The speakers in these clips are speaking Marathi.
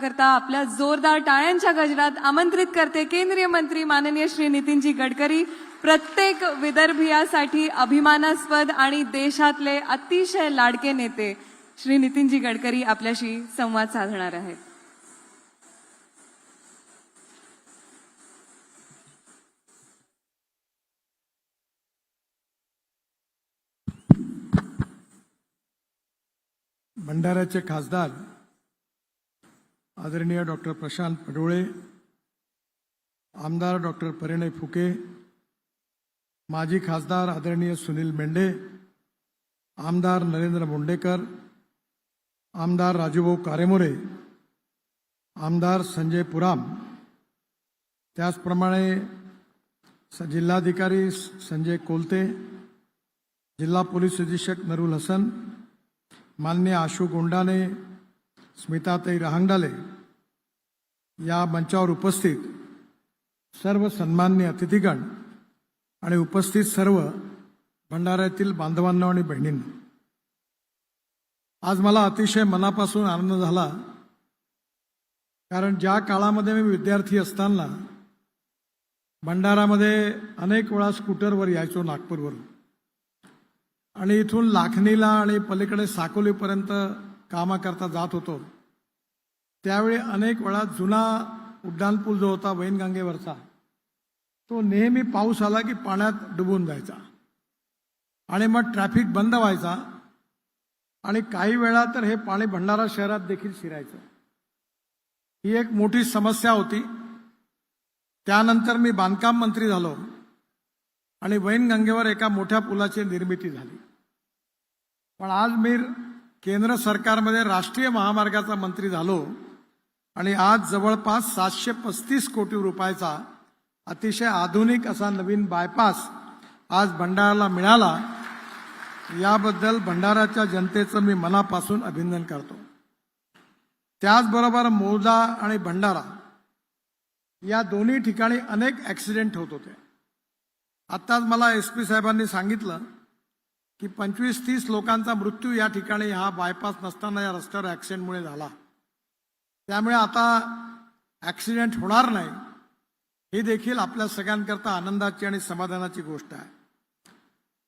करता आपल्या जोरदार टाळ्यांच्या गजरात आमंत्रित करते केंद्रीय मंत्री माननीय श्री नितीनजी गडकरी. प्रत्येक विदर्भीयासाठी अभिमानास्पद आणि देशातले अतिशय लाडके नेते श्री नितीनजी गडकरी आपल्याशी संवाद साधणार आहेत. भंडाऱ्याचे खासदार आदरणीय डॉक्टर प्रशांत पडोळे आमदार डॉक्टर परिणय फुके माजी खासदार आदरणीय सुनील मेंढे आमदार नरेंद्र मुंडेकर आमदार राजूभाऊ कारेमोरे आमदार संजय पुराम त्याचप्रमाणे स- जिल्हाधिकारी स- संजय कोलते जिल्हा पोलीस अधीक्षक नरुल हसन मान्य आशू गोंडाने स्मिताताई रहांगडाले या मंचावर उपस्थित सर्व सन्मान्य अतिथीगण आणि उपस्थित सर्व भंडाऱ्यातील बांधवांना आणि बहिणींना. आज मला अतिशय मनापासून आनंद झाला कारण ज्या काळामध्ये मी विद्यार्थी असताना भंडारामध्ये अनेक वेळा स्कूटरवर यायचो नागपूरवरून. आणि इथून लाखणीला आणि पलीकडे साकोलीपर्यंत कामाकरता जात होतो. त्यावेळी अनेक वेळा जुना उड्डाणपूल जो होता वैनगंगेवरचा तो नेहमी पाऊस आला की पाण्यात डुबून जायचा. आणि मग ट्रॅफिक बंद व्हायचा. आणि काही वेळा तर हे पाणी भंडारा शहरात देखील शिरायचं. ही एक मोठी समस्या होती. त्यानंतर मी बांधकाम मंत्री झालो. आणि वैनगंगेवर एका मोठ्या पुलाची निर्मिती झाली. पण आज मी केंद्र सरकारमध्ये राष्ट्रीय महामार्गाचा मंत्री झालो. आणि आज जवळपास सातशे पस्तीस कोटी रुपयाचा अतिशय आधुनिक असा नवीन बायपास आज भंडाराला मिळाला. याबद्दल भंडाराच्या जनतेचं मी मनापासून अभिनंदन करतो. त्याचबरोबर मोदा आणि भंडारा या दोन्ही ठिकाणी अनेक ॲक्सिडेंट होत होते. आत्ताच मला एस पी साहेबांनी सांगितलं की पंचवीस तीस लोकांचा मृत्यू या ठिकाणी हा बायपास नसताना या रस्त्यावर ॲक्सिडेंटमुळे झाला. त्यामुळे आता ॲक्सिडेंट होणार नाही हे देखील आपल्या सगळ्यांकरता आनंदाची आणि समाधानाची गोष्ट आहे.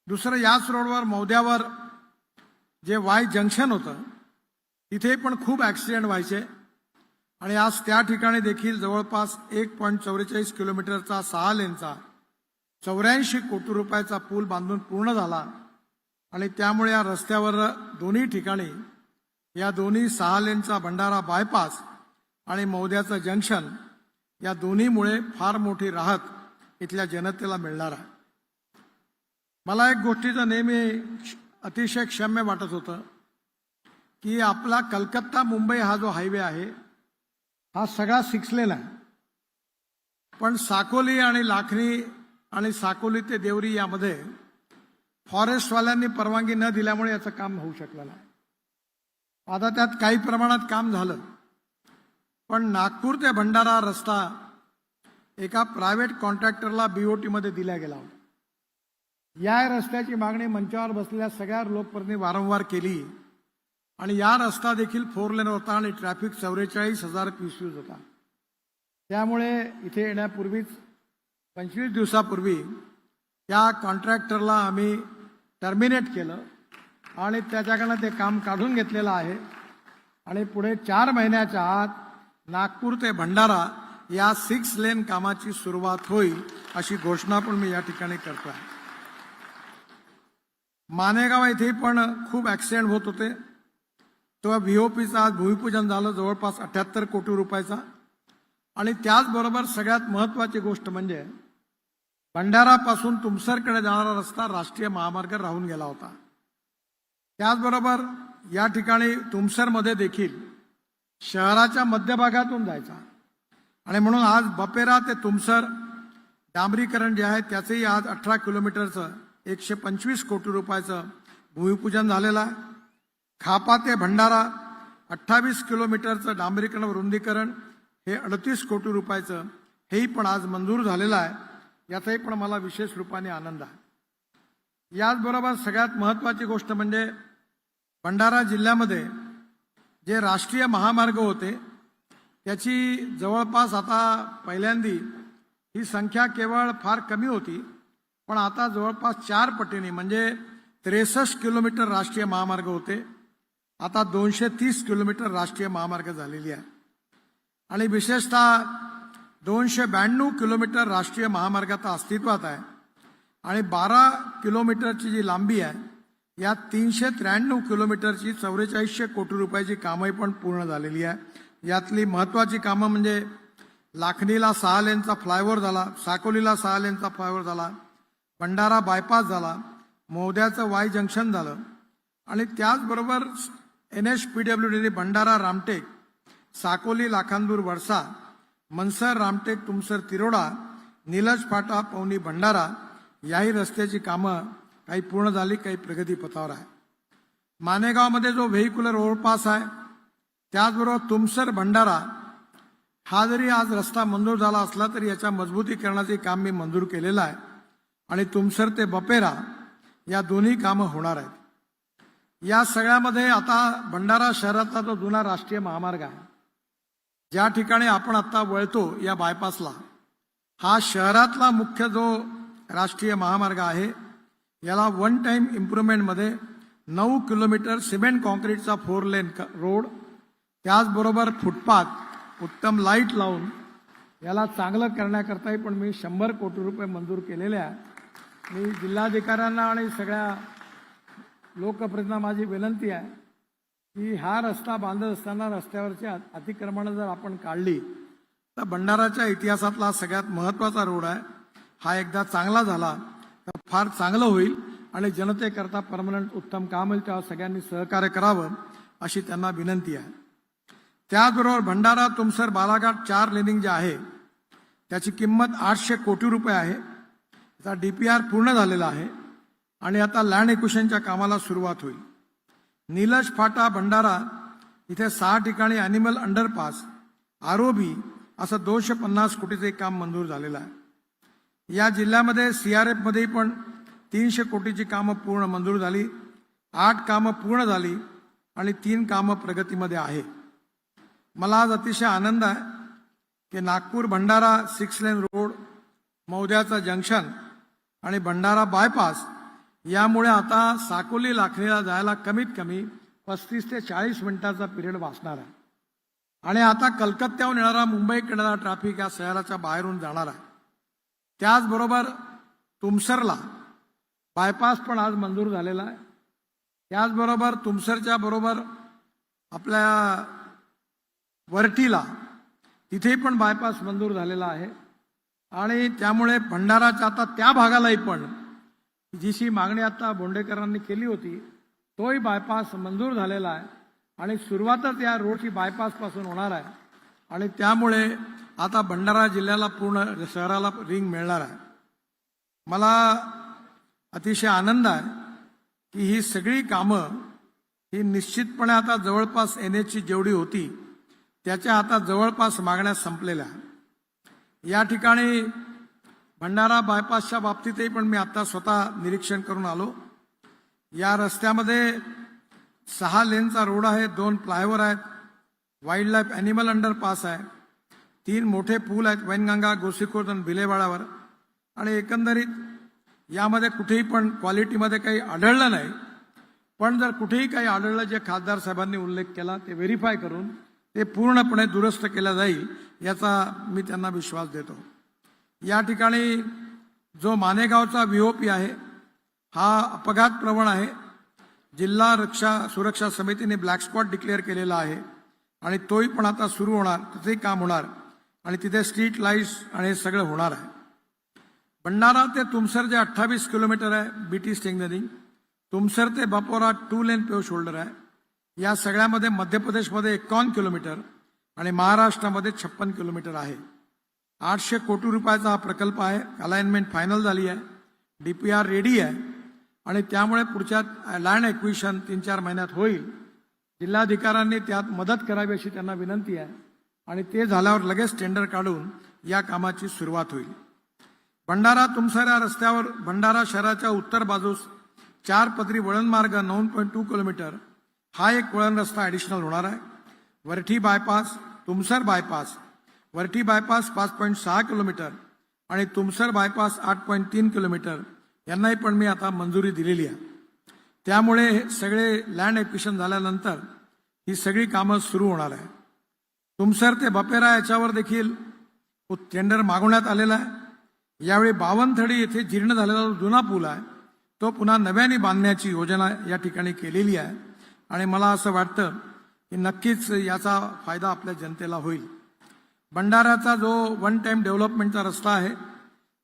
दुसरं याच रोडवर मौद्यावर जे वाय जंक्शन होतं तिथे पण खूप ॲक्सिडेंट व्हायचे. आणि आज त्या ठिकाणी देखील जवळपास एक पॉईंट चौवेचाळीस किलोमीटरचा सहा लेनचा चौऱ्याऐंशी कोटी रुपयाचा पूल बांधून पूर्ण झाला. आणि त्यामुळे या रस्त्यावर दोन्ही ठिकाणी या दोन्ही सहा लेनचा भंडारा बायपास आणि मौद्याचं जंक्शन या दोन्हीमुळे फार मोठी राहत इथल्या जनतेला मिळणार आहे. मला एक गोष्टीचं नेहमी अतिशय क्षम्य वाटत होतं की आपला कलकत्ता मुंबई हा जो हायवे आहे हा सगळा सिक्स लेन आहे. पण साकोली आणि लाखनी आणि साकोली ते देवरी यामध्ये फॉरेस्टवाल्यांनी परवानगी न दिल्यामुळे याचं काम होऊ शकलं नाही. आता त्यात काही प्रमाणात काम झालं. पण नागपूर ते भंडारा रस्ता एका प्रायव्हेट कॉन्ट्रॅक्टरला बीओटीमध्ये दिला गेला होता. या रस्त्याची मागणी मंचावर बसलेल्या सगळ्या लोकप्रतिनिधी वारंवार केली. आणि या रस्ता देखील फोर लेन होता आणि ट्रॅफिक चौवेचाळीस हजार पीसीज होता. त्यामुळे इथे येण्यापूर्वीच पंचवीस दिवसापूर्वी त्या कॉन्ट्रॅक्टरला आम्ही टर्मिनेट केलं. आणि त्याच्याकडनं ते काम काढून घेतलेलं आहे. आणि पुढे चार महिन्याच्या आत नागपूर ते भंडारा या सिक्स लेन कामाची सुरुवात होईल अशी घोषणा पण मी या ठिकाणी करतो आहे मानेगाव येथे पण खूप ॲक्सिडेंट होत होते. तेव्हा व्हीओपीचं आज भूमिपूजन झालं जवळपास अठ्याहत्तर कोटी रुपयाचा. आणि त्याचबरोबर सगळ्यात महत्त्वाची गोष्ट म्हणजे भंडारापासून तुमसरकडे जाणारा रस्ता राष्ट्रीय महामार्ग राहून गेला होता. त्याचबरोबर या ठिकाणी तुमसरमध्ये देखील शहराच्या मध्यभागातून जायचा. आणि म्हणून आज बपेरा ते तुमसर डांबरीकरण जे आहे त्याचंही आज अठरा किलोमीटरचं एकशे पंचवीस कोटी रुपयाचं भूमिपूजन झालेलं आहे. खापा ते भंडारा अठ्ठावीस किलोमीटरचं डांबरीकरण व रुंदीकरण हे अडतीस कोटी रुपयाचं हेही पण आज मंजूर झालेलं आहे. याचाही पण मला विशेष रूपाने आनंद आहे. याचबरोबर सगळ्यात महत्त्वाची गोष्ट म्हणजे भंडारा जिल्ह्यामध्ये जे राष्ट्रीय महामार्ग होते त्याची जवळपास आता पहिल्यांदी ही संख्या केवळ फार कमी होती पण आता जवळपास चार पटीने म्हणजे त्रेसष्ट किलोमीटर राष्ट्रीय महामार्ग होते आता दोनशे तीस किलोमीटर राष्ट्रीय महामार्ग झालेली आहे. आणि विशेषतः दोनशे ब्याण्णव किलोमीटर राष्ट्रीय महामार्ग आता अस्तित्वात आहे आणि बारा किलोमीटरची जी लांबी आहे या तीनशे त्र्याण्णव किलोमीटरची चौवेचाळीसशे कोटी रुपयाची कामंही पण पूर्ण झालेली आहे. यातली महत्त्वाची कामं म्हणजे लाखणीला सहा लेनचा फ्लायओव्हर झाला साकोलीला सहा लेनचा फ्लायओव्हर झाला भंडारा बायपास झाला मोद्याचं वाय जंक्शन झालं आणि त्याचबरोबर N H P W D Bhandara Ramtek Sakoli Lakhandur Wadsa Mansar Ramtek Tumsar Tirora Nilaj फाटा पवनी भंडारा याही रस्त्याची कामं काही पूर्ण झाली काही प्रगतीपथावर आहे. मानेगावमध्ये जो व्हेईक्युलर ओव्हरपास आहे त्याचबरोबर तुमसर भंडारा हा जरी आज रस्ता मंजूर झाला असला तरी याच्या मजबूतीकरणाचे काम मी मंजूर केलेलं आहे. आणि तुमसर ते बपेरा या दोन्ही कामं होणार आहेत. या सगळ्यामध्ये आता भंडारा शहरातला जो जुना राष्ट्रीय महामार्ग आहे ज्या ठिकाणी आपण आता वळतो या बायपासला हा शहरातला मुख्य जो राष्ट्रीय महामार्ग आहे याला वन टाइम इम्प्रुव्हमेंटमध्ये नऊ किलोमीटर सिमेंट कॉन्क्रीटचा फोर लेन क- रोड त्याचबरोबर फुटपाथ उत्तम लाइट लावून याला चांगलं करण्याकरताही पण मी शंभर कोटी रुपये मंजूर केलेले आहे. मी जिल्हाधिकाऱ्यांना आणि सगळ्या लोकप्रतिनिधींना माझी विनंती आहे की हा रस्ता बांधत असताना रस्त्यावरची अतिक्रमणं जर आपण काढली तर भंडाराच्या इतिहासातला सगळ्यात महत्त्वाचा रोड आहे. हा एकदा चांगला झाला. फार चांगलं होईल आणि जनतेकरता परमनंट उत्तम काम होईल तेव्हा सगळ्यांनी सहकार्य करावं अशी त्यांना विनंती आहे. त्याचबरोबर भंडारा तुमसर बालाघाट चार लेनिंग जे आहे त्याची किंमत आठशे कोटी रुपये आहे. त्याचा डी पी आर पूर्ण झालेला आहे आणि आता लँड इक्वेशनच्या कामाला सुरुवात होईल. निलज फाटा भंडारा इथे सहा ठिकाणी अॅनिमल अंडरपास आरओबी असं दोनशे पन्नास कोटीचं एक काम मंजूर झालेलं आहे. या जिल्ह्यामध्ये सी आर एफमध्ये पण तीनशे कोटीची कामं पूर्ण मंजूर झाली. आठ कामं पूर्ण झाली आणि तीन कामं प्रगतीमध्ये आहे. मला आज अतिशय आनंद आहे की Nagpur Bhandara six lane road मौद्याचं junction आणि भंडारा बायपास यामुळे आता साकोली लाखणीला जायला कमीत कमी पस्तीस ते चाळीस मिनिटाचा पिरियड वाचणार आहे. आणि आता कलकत्त्याहून येणारा मुंबईकडे येणारा ट्रॅफिक या शहराच्या बाहेरून जाणार आहे. त्याचबरोबर तुमसरला बायपास पण आज मंजूर झालेला आहे. त्याचबरोबर तुमसरच्या बरोबर आपल्या वरटीला तिथे पण बायपास मंजूर झालेला आहे. आणि त्यामुळे भंडाराच्या आता त्या भागालाही पण जीशी मागणी आता बोंडेकरांनी केली होती तोही बायपास मंजूर झालेला आहे. आणि सुरुवातच या रोडची बायपासपासून होणार आहे. आणि त्यामुळे आता भंडारा जिल्ह्याला पूर्ण शहराला रिंग मिळणार आहे. मला अतिशय आनंद आहे की ही सगळी कामं ही निश्चितपणे आता जवळपास एन एचची जेवढी होती त्याच्या आता जवळपास मागण्या संपलेल्या. या ठिकाणी भंडारा बायपासच्या बाबतीतही पण मी आता स्वतः निरीक्षण करून आलो. या रस्त्यामध्ये सहा लेनचा रोड आहे दोन फ्लायओव्हर आहेत वाईल्ड लाईफ ॲनिमल अंडरपास आहे. तीन मोठे पूल आहेत वैनगंगा गोसीखुर्द आणि भिलेवाडावर. आणि एकंदरीत यामध्ये कुठेही पण क्वालिटीमध्ये काही आढळलं नाही. पण जर कुठेही काही आढळलं जे खासदार साहेबांनी उल्लेख केला ते व्हेरीफाय करून ते पूर्णपणे दुरुस्त केलं जाईल याचा मी त्यांना विश्वास देतो. या ठिकाणी जो मानेगावचा व्हीओपी आहे हा अपघात प्रवण आहे. जिल्हा रक्षा सुरक्षा समितीने ब्लॅक स्पॉट डिक्लेअर केलेला आहे. आणि तोही पण आता सुरू होणार तिथेही काम होणार. आणि तिथे स्ट्रीट लाईट्स आणि हे सगळं होणार आहे. भंडारा ते तुमसर जे अठ्ठावीस किलोमीटर आहे बी टी स्टेंगनरिंग तुमसर ते Bapora two lane pave shoulder आहे. या सगळ्यामध्ये मध्य प्रदेशमध्ये एकावन्न किलोमीटर आणि महाराष्ट्रामध्ये छप्पन किलोमीटर आहे. आठशे कोटी रुपयाचा हा प्रकल्प आहे. अलाइनमेंट फायनल झाली आहे. डी पी आर रेडी आहे. आणि त्यामुळे पुढच्या लँड एक्विशन तीन चार महिन्यात होईल. जिल्हाधिकाऱ्यांनी त्यात मदत करावी अशी त्यांना विनंती आहे. आणि ते झाल्यावर लगेच टेंडर काढून या कामाची सुरुवात होईल. भंडारा तुमसर या रस्त्यावर भंडारा शहराच्या उत्तर बाजूस चार पदरी वळण मार्ग नऊ पॉईंट टू किलोमीटर हा एक वळण रस्ता ॲडिशनल होणार आहे. Warthi bypass Tumsar bypass Warthi bypass पाच पॉईंट सहा किलोमीटर आणि तुमसर बायपास आठ पॉईंट तीन किलोमीटर. यांनाही पण मी आता मंजुरी दिलेली आहे. त्यामुळे हे सगळे लँड एक्विशन झाल्यानंतर ही सगळी कामं सुरू होणार आहे. तुमसर ते बपेरा याच्यावर देखील टेंडर मागवण्यात आलेला आहे. यावेळी बावनथडी येथे जीर्ण झालेला जो जुना पूल आहे तो पुन्हा नव्याने बांधण्याची योजना या ठिकाणी केलेली आहे. आणि मला असं वाटतं की नक्कीच याचा फायदा आपल्या जनतेला होईल. भंडाऱ्याचा जो वन टाईम डेव्हलपमेंटचा रस्ता आहे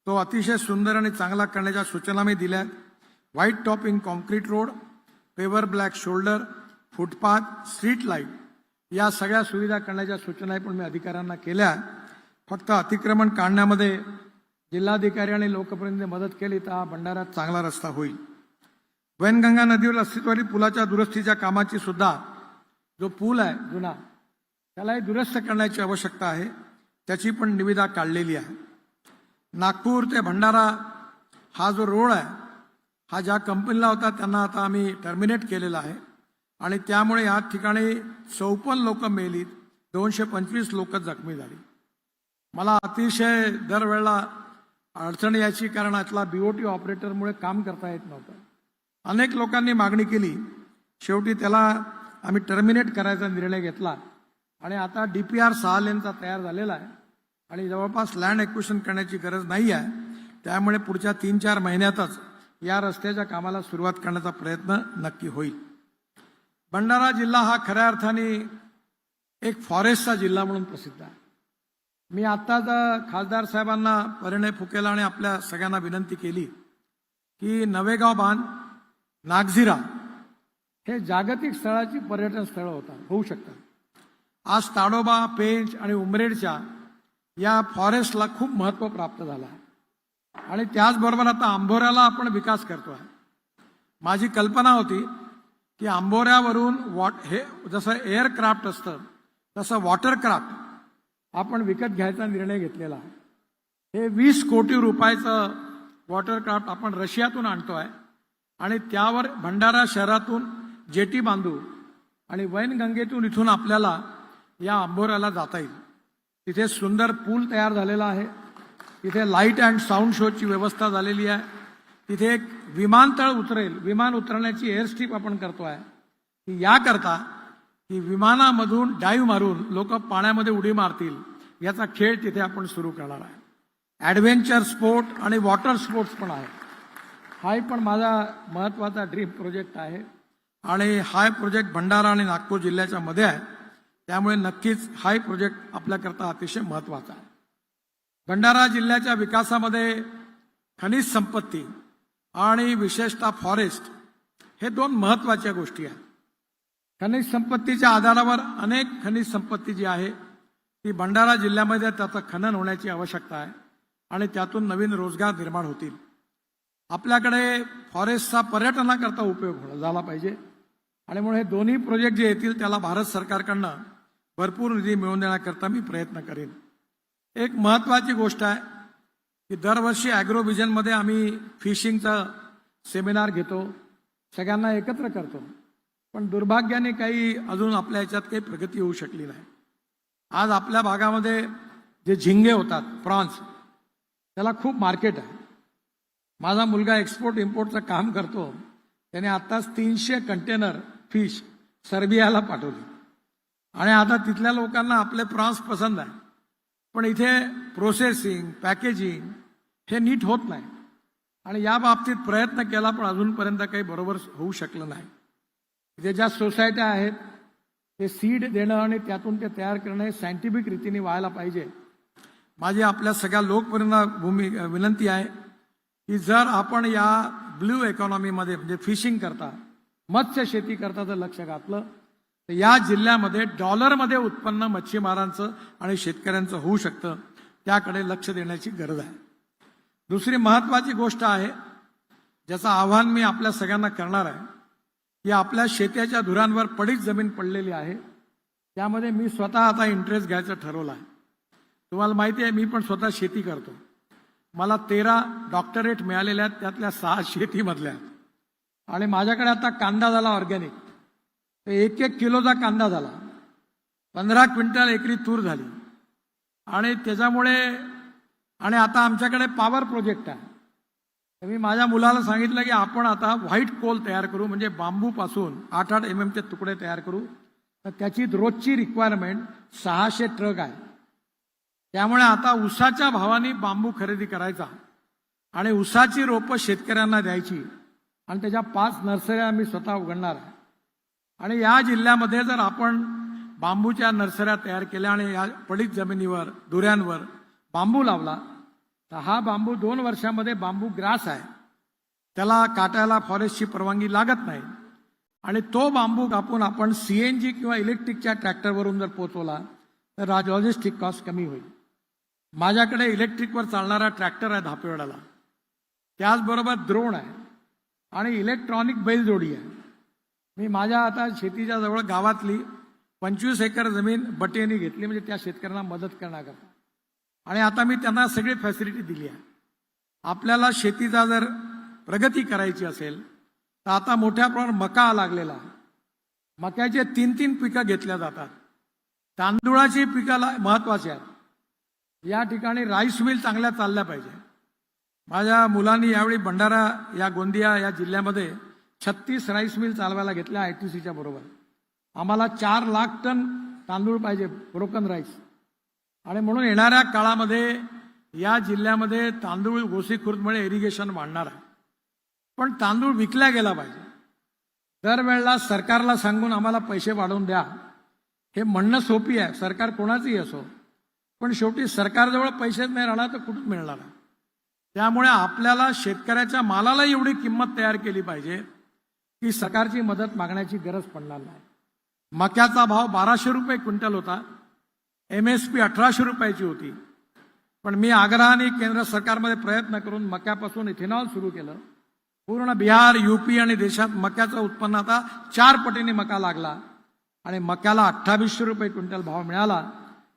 तो अतिशय सुंदर आणि चांगला करण्याच्या सूचना मी दिल्या आहेत. White topping concrete road paver black shoulder footpath street light या सगळ्या सुविधा करण्याच्या सूचनाही पण मी अधिकाऱ्यांना केल्या. फक्त अतिक्रमण काढण्यामध्ये जिल्हाधिकारी आणि लोकप्रतिनिधी मदत केली तर हा भंडाऱ्यात चांगला रस्ता होईल. वैनगंगा नदीवर अस्तित्वातील पुलाच्या दुरुस्तीच्या कामाची सुद्धा जो पूल आहे जुना त्यालाही दुरुस्त करण्याची आवश्यकता आहे. त्याची पण निविदा काढलेली आहे. नागपूर ते भंडारा हा जो रोड आहे हा ज्या कंपनीला होता त्यांना आता आम्ही टर्मिनेट केलेला आहे. आणि त्यामुळे या ठिकाणी चौपन्न लोक मेलीत दोनशे पंचवीस लोक जखमी झाली. मला अतिशय दरवेळेला अडचण याची कारण आतला बीओटी ऑपरेटरमुळे काम करता येत नव्हतं. अनेक लोकांनी मागणी केली. शेवटी त्याला आम्ही टर्मिनेट करायचा निर्णय घेतला. आणि आता डी पी आर सहा लेनचा तयार झालेला आहे. आणि जवळपास लँड एक्विशन करण्याची गरज नाही आहे. त्यामुळे पुढच्या तीन चार महिन्यातच या रस्त्याच्या कामाला सुरुवात करण्याचा प्रयत्न नक्की होईल. भंडारा जिल्हा हा खऱ्या अर्थाने एक फॉरेस्टचा जिल्हा म्हणून प्रसिद्ध आहे. मी आत्ताच खासदार साहेबांना परिणय फुकेला आणि आपल्या सगळ्यांना विनंती केली की नवेगाव बांध नागझिरा हे जागतिक स्थळाची पर्यटन स्थळं होतात होऊ शकतात. आज ताडोबा पेंच आणि उमरेडच्या या फॉरेस्टला खूप महत्त्व प्राप्त झालं आहे. आणि त्याचबरोबर आता आंबोऱ्याला आपण विकास करतो आहे माझी कल्पना होती की आंबोऱ्यावरून वॉट हे जसं एअरक्राफ्ट असतं तसं वॉटरक्राफ्ट आपण विकत घ्यायचा निर्णय घेतलेला आहे. हे वीस कोटी रुपयाचं वॉटरक्राफ्ट आपण रशियातून आणतो आहे आणि त्यावर भंडारा शहरातून जेटी बांधू आणि वैनगंगेतून इथून आपल्याला या आंबोऱ्याला जाता येईल. तिथे सुंदर पूल तयार झालेला आहे. तिथे लाइट अँड साऊंड शोची व्यवस्था झालेली आहे. तिथे एक विमानतळ उतरेल. विमान उतरण्याची एअरस्ट्रीप आपण करतोय. की याकरता की विमानामधून डाईव्ह मारून लोक पाण्यामध्ये उडी मारतील. याचा खेळ तिथे आपण सुरू करणार आहे. ॲडव्हेंचर स्पोर्ट आणि वॉटर स्पोर्ट्स पण आहे. हाही पण माझा महत्त्वाचा ड्रीम प्रोजेक्ट आहे. आणि हाय प्रोजेक्ट भंडारा आणि नागपूर जिल्ह्याच्या मध्ये आहे. त्यामुळे नक्कीच हाय प्रोजेक्ट आपल्याकरता अतिशय महत्त्वाचा आहे. भंडारा जिल्ह्याच्या विकासामध्ये खनिज संपत्ती आणि विशेषतः फॉरेस्ट हे दोन महत्त्वाच्या गोष्टी आहेत. खनिज संपत्तीच्या आधारावर अनेक खनिज संपत्ती जी आहे ती भंडारा जिल्ह्यामध्ये त्याचं खनन होण्याची आवश्यकता आहे आणि त्यातून नवीन रोजगार निर्माण होतील. आपल्याकडे फॉरेस्टचा पर्यटनाकरता उपयोग हो-, झाला पाहिजे. आणि म्हणून हे दोन्ही प्रोजेक्ट जे येतील त्याला भारत सरकारकडनं भरपूर निधी मिळवून देण्याकरता मी प्रयत्न करेन. एक महत्त्वाची गोष्ट आहे की दरवर्षी ॲग्रोव्हिजनमध्ये आम्ही फिशिंगचा सेमिनार घेतो. सगळ्यांना एकत्र करतो. पण दुर्भाग्याने काही अजून आपल्या ह्याच्यात काही प्रगती होऊ शकली नाही. आज आपल्या भागामध्ये जे झिंगे होतात प्रॉन्स त्याला खूप मार्केट आहे. माझा मुलगा एक्सपोर्ट इम्पोर्टचं काम करतो. त्याने आत्ताच तीनशे कंटेनर फिश सर्बियाला पाठवली. आणि आता तिथल्या लोकांना आपले प्रॉन्स पसंत आहे. पण इथे प्रोसेसिंग पॅकेजिंग हे नीट होत नाही. आणि या बाबतीत प्रयत्न केला पण अजूनपर्यंत काही बरोबर होऊ शकलं नाही. इथे ज्या सोसायट्या आहेत ते सीड देणं आणि त्यातून ते तयार करणं हे सायंटिफिक रीतीने व्हायला पाहिजे. माझी आपल्या सगळ्या लोकपर्यंत भूमी विनंती आहे की जर आपण या ब्ल्यू इकॉनॉमीमध्ये म्हणजे फिशिंग करता मत्स्य शेती करता जर लक्ष घातलं. तर या जिल्ह्यामध्ये डॉलरमध्ये उत्पन्न मच्छीमारांचं आणि शेतकऱ्यांचं होऊ शकतं त्याकडे लक्ष देण्याची गरज आहे. दुसरी महत्त्वाची गोष्ट आहे ज्याचं आव्हान मी आपल्या सगळ्यांना करणार आहे की आपल्या शेतीच्या धुरांवर पडीच जमीन पडलेली आहे त्यामध्ये मी स्वतः आता इंटरेस्ट घ्यायचं ठरवलं आहे. तुम्हाला माहिती आहे मी पण स्वतः शेती करतो. मला तेरा डॉक्टरेट मिळालेल्या आहेत त्यातल्या सहा शेतीमधल्या आहेत. आणि माझ्याकडे आता कांदा झाला ऑर्गॅनिक एक एक किलोचा कांदा झाला. पंधरा क्विंटल एकरी तूर झाली. आणि त्याच्यामुळे आणि आता आमच्याकडे पॉवर प्रोजेक्ट आहे. तर मी माझ्या मुलाला सांगितलं की आपण आता व्हाईट कोल तयार करू म्हणजे बांबूपासून आठ आठ mm एम एमचे तुकडे तयार करू. तर त्याची रोजची रिक्वायरमेंट सहाशे ट्रक आहे. त्यामुळे आता उसाच्या भावाने बांबू खरेदी करायचा. आणि उसाची रोपं शेतकऱ्यांना द्यायची. आणि त्याच्या पाच नर्सऱ्या आम्ही स्वतः उघडणार आहे. आणि या जिल्ह्यामध्ये जर आपण बांबूच्या नर्सऱ्या तयार केल्या आणि या पडीत जमिनीवर दुऱ्यांवर बांबू लावला तर हा बांबू दोन वर्षामध्ये बांबू ग्रास आहे. त्याला काटायला फॉरेस्टची परवानगी लागत नाही. आणि तो बांबू कापून आपण सी एन जी किंवा इलेक्ट्रिकच्या ट्रॅक्टरवरून जर पोचवला तर लॉजिस्टिक कॉस्ट कमी होईल. माझ्याकडे इलेक्ट्रिकवर चालणारा ट्रॅक्टर आहे धापेवाड्याला त्याचबरोबर द्रोण आहे. आणि इलेक्ट्रॉनिक बैलजोडी आहे. मी माझ्या आता शेतीच्या जवळ गावातली पंचवीस एकर जमीन बटेनी घेतली म्हणजे त्या शेतकऱ्यांना मदत करण्याकरता. आणि आता मी त्यांना सगळी फॅसिलिटी दिली आहे. आपल्याला शेतीचा जर प्रगती करायची असेल तर आता मोठ्या प्रमाणात मका लागलेला आहे. मक्याचे तीन तीन पिकं घेतल्या जातात. तांदुळाची पिकाला महत्वाची आहेत. या ठिकाणी राईस मिल चांगल्या चालल्या पाहिजे. माझ्या मुलांनी यावेळी भंडारा या गोंदिया या जिल्ह्यामध्ये छत्तीस राईस मिल चालवायला घेतल्या आय टी सीच्या बरोबर. आम्हाला चार लाख टन तांदूळ पाहिजे ब्रोकन राईस आणि म्हणून येणाऱ्या काळामध्ये या जिल्ह्यामध्ये तांदूळ गोसी खुर्दमुळे इरिगेशन वाढणार आहे. पण तांदूळ विकला गेला पाहिजे. दरवेळेला सरकारला सांगून आम्हाला पैसे वाढवून द्या. हे म्हणणं सोपी आहे. सरकार कोणाचंही असो. पण शेवटी सरकारजवळ पैसेच नाही राहणार तर कुठून मिळणार? त्यामुळे आपल्याला शेतकऱ्याच्या मालाला एवढी किंमत तयार केली पाहिजे. की सरकारची मदत मागण्याची गरज पडणार नाही. मक्याचा भाव बाराशे रुपये क्विंटल होता. एम एस पी अठराशे रुपयाची होती. पण मी आग्रहाने केंद्र सरकारमध्ये प्रयत्न करून मक्यापासून इथेनॉल सुरू केलं. पूर्ण बिहार युपी आणि देशात मक्याचं उत्पन्न आता चार पटीने मका लागला. आणि मक्याला अठ्ठावीसशे रुपये क्विंटल भाव मिळाला.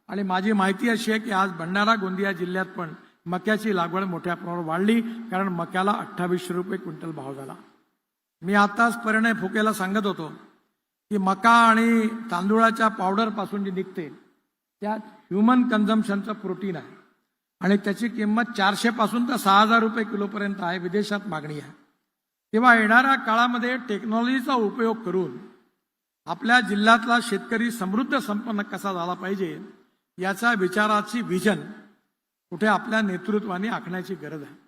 आणि माझी माहिती अशी आहे की आज भंडारा गोंदिया जिल्ह्यात पण मक्याची लागवड मोठ्या प्रमाणावर वाढली. कारण मक्याला अठ्ठावीसशे रुपये क्विंटल भाव झाला. मी आताच परिणय फुकेला सांगत होतो की मका आणि तांदूळाच्या पावडरपासून जी निघते त्यात ह्युमन कन्झम्पशनचं प्रोटीन आहे. आणि त्याची किंमत चारशेपासून तर सहा हजार रुपये किलोपर्यंत आहे विदेशात मागणी आहे. तेव्हा येणाऱ्या काळामध्ये टेक्नॉलॉजीचा उपयोग करून आपल्या जिल्ह्यातला शेतकरी समृद्ध संपन्न कसा झाला पाहिजे याचा विचाराची व्हिजन कुठे आपल्या नेतृत्वाने आखण्याची गरज आहे.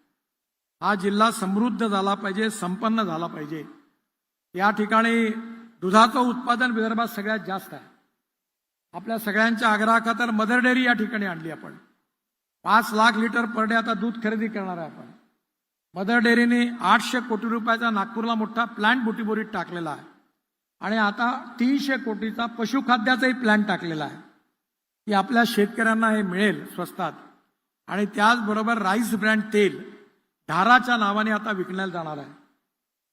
हा जिल्हा समृद्ध झाला पाहिजे संपन्न झाला पाहिजे. या ठिकाणी दुधाचं उत्पादन विदर्भात सगळ्यात जास्त आहे. आपल्या सगळ्यांच्या आग्रहाखातर मदर डेअरी या ठिकाणी आणली आपण. पाच लाख लिटर पर डे आता दूध खरेदी करणार आहे आपण. मदर डेअरीने आठशे कोटी रुपयाचा नागपूरला मोठा प्लॅन्ट बुटीबोरीत टाकलेला आहे. आणि आता तीनशे कोटीचा पशुखाद्याचाही प्लॅन टाकलेला आहे. की आपल्या शेतकऱ्यांना हे मिळेल स्वस्तात. आणि त्याचबरोबर राईस ब्रँड तेल धाराच्या नावाने आता विकण्याला जाणार आहे.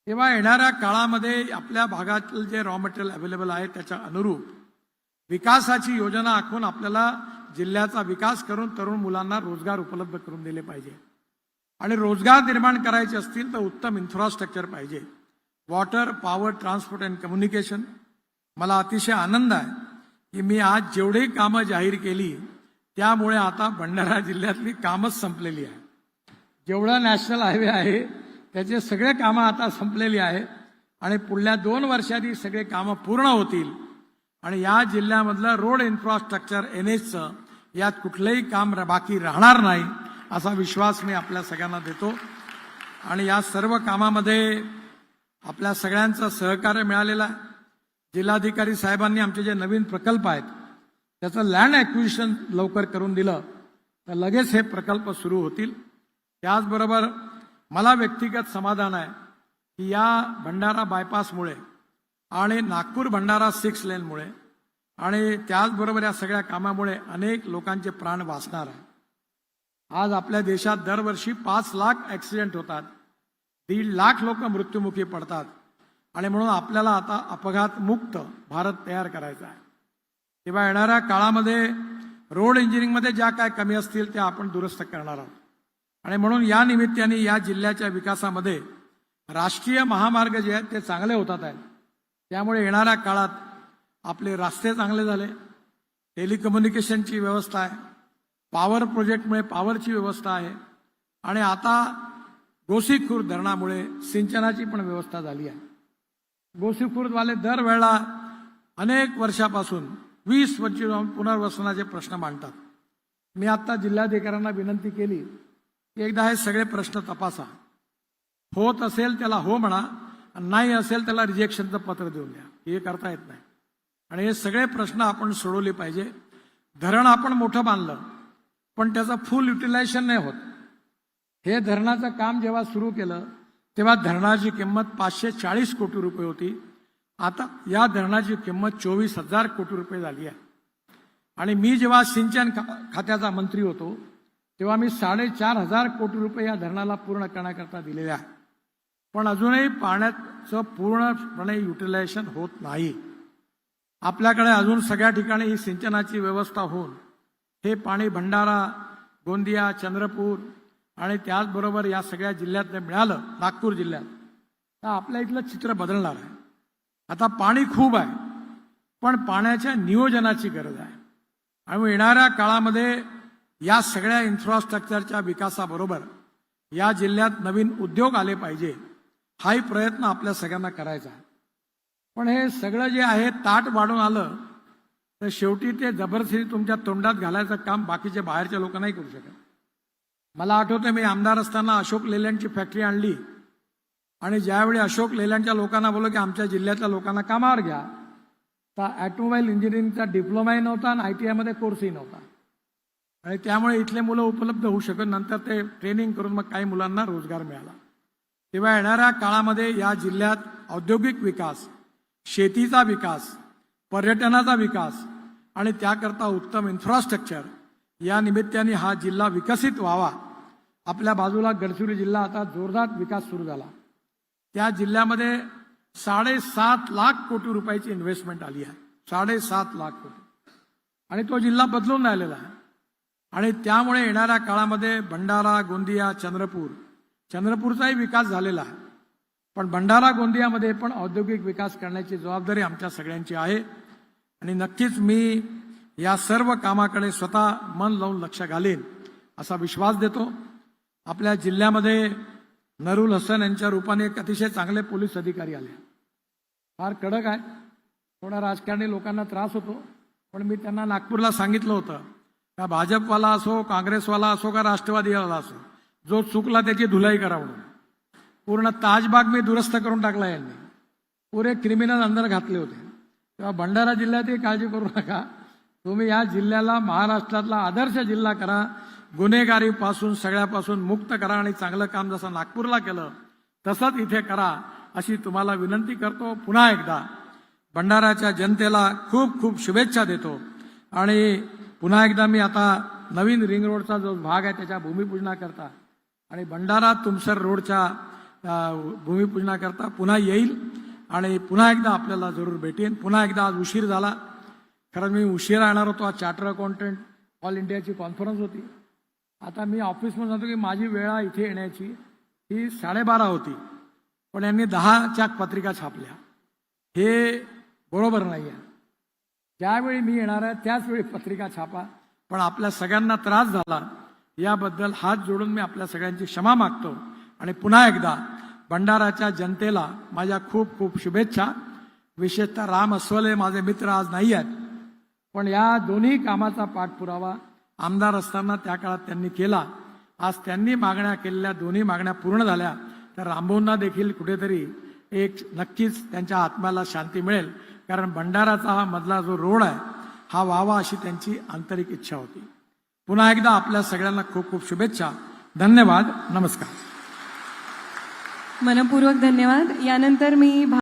तेव्हा येणाऱ्या काळामध्ये आपल्या भागातील जे रॉ मटेरियल अवेलेबल आहे त्याच्या अनुरूप विकासाची योजना आखून आपल्याला जिल्ह्याचा विकास करून तरुण मुलांना रोजगार उपलब्ध करून दिले पाहिजे. आणि रोजगार निर्माण करायचे असतील तर उत्तम इन्फ्रास्ट्रक्चर पाहिजे. Water power transport and communication मला अतिशय आनंद आहे की मी आज जेवढी कामं जाहीर केली त्यामुळे आता भंडारा जिल्ह्यातली कामच संपलेली आहे. जेवढं नॅशनल हायवे आहे त्याचे सगळे कामं आता संपलेली आहेत आणि पुढल्या दोन वर्षात ही सगळे कामं पूर्ण होतील. आणि या जिल्ह्यामधलं रोड इन्फ्रास्ट्रक्चर एन एचचं यात कुठलंही काम बाकी राहणार नाही असा विश्वास मी आपल्या सगळ्यांना देतो. आणि या सर्व कामामध्ये आपल्या सगळ्यांचं सहकार्य मिळालेलं आहे. जिल्हाधिकारी साहेबांनी आमचे जे नवीन प्रकल्प आहेत त्याचं लँड ॲक्विशन लवकर करून दिलं तर लगेच हे प्रकल्प सुरू होतील. त्याचबरोबर मला व्यक्तिगत समाधान आहे की या भंडारा बायपासमुळे आणि नागपूर भंडारा सिक्स लेनमुळे आणि त्याचबरोबर या सगळ्या कामामुळे अनेक लोकांचे प्राण वाचणार आहे. आज आपल्या देशात दरवर्षी पाच लाख ॲक्सिडेंट होतात. दीड लाख लोक मृत्युमुखी पडतात. आणि म्हणून आपल्याला आता अपघात मुक्त भारत तयार करायचा आहे. तेव्हा येणाऱ्या काळामध्ये रोड इंजिनिअरिंगमध्ये ज्या काय कमी असतील त्या आपण दुरुस्त करणार आहोत. आणि म्हणून या निमित्ताने या जिल्ह्याच्या विकासामध्ये राष्ट्रीय महामार्ग जे आहेत ते चांगले होतात आहेत. त्यामुळे येणाऱ्या काळात आपले रस्ते चांगले झाले. टेलिकम्युनिकेशनची व्यवस्था आहे. पॉवर प्रोजेक्टमुळे पॉवरची व्यवस्था आहे. आणि आता गोसीखुर्द धरणामुळे सिंचनाची पण व्यवस्था झाली आहे. गोसीखुर्दवाले दरवेळेला अनेक वर्षापासून वीस वर्ष पुनर्वसनाचे प्रश्न मांडतात. मी आता जिल्हाधिकाऱ्यांना विनंती केली एकदा हे सगळे प्रश्न तपासा. होत असेल त्याला हो म्हणा नाही असेल त्याला रिजेक्शनचं पत्र देऊन द्या. हे करता येत नाही. आणि हे सगळे प्रश्न आपण सोडवले पाहिजे. धरण आपण मोठं बांधलं पण त्याचं फुल युटिलायझेशन नाही होत. हे धरणाचं काम जेव्हा सुरू केलं तेव्हा धरणाची किंमत पाचशे चाळीस कोटी रुपये होती. आता या धरणाची किंमत चोवीस हजार कोटी रुपये झाली आहे. आणि मी जेव्हा सिंचन खा- खात्याचा मंत्री होतो तेव्हा मी साडेचार हजार कोटी रुपये या धरणाला पूर्ण करण्याकरता दिलेले आहे पण अजूनही पाण्याचं पूर्णपणे युटिलायझेशन होत नाही. आपल्याकडे अजून सगळ्या ठिकाणी ही सिंचनाची व्यवस्था होऊन हे पाणी भंडारा गोंदिया चंद्रपूर आणि त्याचबरोबर या सगळ्या जिल्ह्यात मिळालं नागपूर जिल्ह्यात. तर आपल्या इथलं चित्र बदलणार आहे. आता पाणी खूप आहे पण पाण्याच्या नियोजनाची गरज आहे. आणि येणाऱ्या काळामध्ये या सगळ्या इन्फ्रास्ट्रक्चरच्या विकासाबरोबर या जिल्ह्यात नवीन उद्योग आले पाहिजे हाही प्रयत्न आपल्या सगळ्यांना करायचा आहे. पण हे सगळं जे आहे ताट वाढून आलं तर शेवटी ते जबरदस्ती तुमच्या तोंडात घालायचं काम बाकीच्या बाहेरच्या लोक नाही करू शकत. मला आठवतं मी आमदार असताना अशोक लेल्यांची फॅक्टरी आणली. आणि ज्यावेळी अशोक लेल्यांच्या लोकांना बोललो की आमच्या जिल्ह्यातल्या लोकांना कामावर घ्या तर ॲटोमोबाईल इंजिनिअरिंगचा डिप्लोमाही नव्हता आणि आय टी आयमध्ये कोर्सही नव्हता. आणि त्यामुळे इथले मुलं उपलब्ध होऊ शकत नंतर ते ट्रेनिंग करून मग काही मुलांना रोजगार मिळाला. तेव्हा येणाऱ्या काळामध्ये या जिल्ह्यात औद्योगिक विकास शेतीचा विकास पर्यटनाचा विकास आणि त्याकरता उत्तम इन्फ्रास्ट्रक्चर या निमित्ताने हा जिल्हा विकसित व्हावा. आपल्या बाजूला गडचिरोली जिल्हा आता जोरदार विकास सुरू झाला. त्या जिल्ह्यामध्ये साडेसात लाख कोटी रुपयाची इन्व्हेस्टमेंट आली आहे. साडेसात लाख कोटी. आणि तो जिल्हा बदलून राहिलेला आहे. आणि त्यामुळे येणाऱ्या काळामध्ये भंडारा गोंदिया चंद्रपूर चंद्रपूरचाही विकास झालेला आहे. पण भंडारा गोंदियामध्ये पण औद्योगिक विकास करण्याची जबाबदारी आमच्या सगळ्यांची आहे. आणि नक्कीच मी या सर्व कामाकडे स्वतः मन लावून लक्ष घालेन असा विश्वास देतो. आपल्या जिल्ह्यामध्ये नरुल हसन यांच्या रूपाने एक अतिशय चांगले पोलीस अधिकारी आले. फार कडक आहे. थोडा राजकारणी लोकांना त्रास होतो. पण मी त्यांना नागपूरला सांगितलं होतं का भाजपवाला असो काँग्रेसवाला असो का राष्ट्रवादीवाला असो जो चुकला त्याची धुलाई करा म्हणून. पूर्ण ताजबाग मी दुरुस्त करून टाकला यांनी. पुरे क्रिमिनल अंदर घातले होते. तेव्हा भंडारा जिल्ह्यातही काळजी करू नका. तुम्ही या जिल्ह्याला महाराष्ट्रातला आदर्श जिल्हा करा. गुन्हेगारीपासून सगळ्यापासून मुक्त करा आणि चांगलं काम जसं नागपूरला केलं तसंच इथे करा अशी तुम्हाला विनंती करतो. पुन्हा एकदा भंडाऱ्याच्या जनतेला खूप खूप शुभेच्छा देतो. आणि पुन्हा एकदा मी आता नवीन रिंग रोडचा जो भाग आहे त्याच्या भूमिपूजनाकरता आणि भंडारा तुमसर रोडच्या भूमिपूजनाकरता पुन्हा येईल आणि पुन्हा एकदा आपल्याला जरूर भेटेन. पुन्हा एकदा आज उशीर झाला. कारण मी उशिरा येणार होतो. आज चार्टर अकाउंटंट ऑल इंडियाची कॉन्फरन्स होती. आता मी ऑफिसमध्ये जातो की माझी वेळ आहे इथे येण्याची. ही साडेबारा होती. पण यांनी दहाच्या पत्रिका छापल्या. हे बरोबर नाही आहे ज्यावेळी मी येणार आहे त्याचवेळी पत्रिका छापा. पण आपल्या सगळ्यांना त्रास झाला याबद्दल हात जोडून मी आपल्या सगळ्यांची क्षमा मागतो. आणि पुन्हा एकदा भंडाराच्या जनतेला माझ्या खूप खूप शुभेच्छा. विशेषतः राम अस्वले माझे मित्र आज नाही आहेत. पण या दोन्ही कामाचा पाठपुरावा आमदार असताना त्या काळात त्यांनी केला. आज त्यांनी मागण्या केलेल्या दोन्ही मागण्या पूर्ण झाल्या. तर रामभाऊंना देखील कुठेतरी एक नक्कीच त्यांच्या आत्म्याला शांती मिळेल. कारण भंडाराचा हा मधला जो रोड आहे हा व्हावा अशी त्यांची आंतरिक इच्छा होती. पुन्हा एकदा आपल्या सगळ्यांना खूप खूप शुभेच्छा. धन्यवाद. नमस्कार. मनपूर्वक धन्यवाद. यानंतर मी